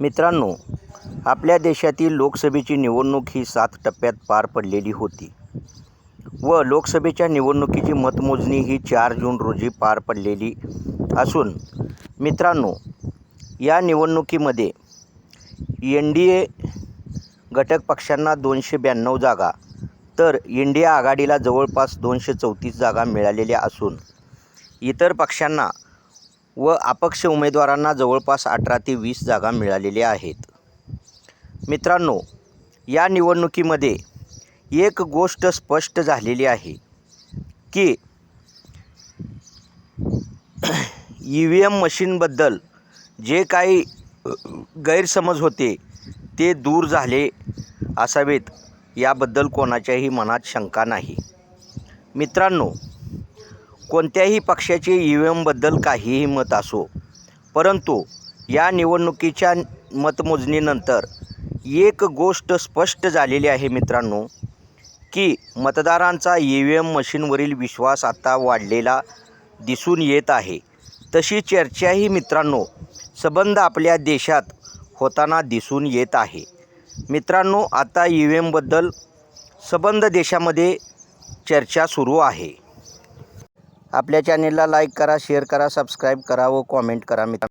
मित्रांनो आपल्या देशातील लोकसभेची निवडणूक ही सात टप्प्यात पार पडलेली होती व लोकसभेच्या निवडणुकीची मतमोजणी ही चार जून रोजी पार पडलेली असून मित्रांनो या निवडणुकीमध्ये एन डी ए घटक पक्षांना दोनशे ब्याण्णव जागा तर इंडिया आघाडीला जवळपास दोनशे चौतीस जागा मिळालेल्या असून इतर पक्षांना व अपक्ष उमेदवारांना जवळपास अठरा ते वीस जागा मिळालेल्या आहेत. मित्रांनो या निवडणुकीमध्ये एक गोष्ट स्पष्ट झालेली आहे की ई व्ही एम मशीनबद्दल जे काही गैरसमज होते ते दूर झाले असावेत याबद्दल कोणाच्याही मनात शंका नाही. मित्रांनो कोणत्याही पक्षाचे ई व्ही एमबद्दल काहीही मत असो. परंतु या निवडणुकीच्या मतमोजणीनंतर एक गोष्ट स्पष्ट झालेली आहे मित्रांनो की मतदारांचा ई व्ही एम मशीनवरील विश्वास आता वाढलेला दिसून येत आहे. तशी चर्चाही मित्रांनो संबंध आपल्या देशात होताना दिसून येत आहे. मित्रांनो आता ई व्ही एमबद्दल संबंध देशामध्ये चर्चा सुरू आहे. आपल्या चॅनेलला लाईक करा शेअर करा सबस्क्राईब करा व कॉमेंट करा मित्र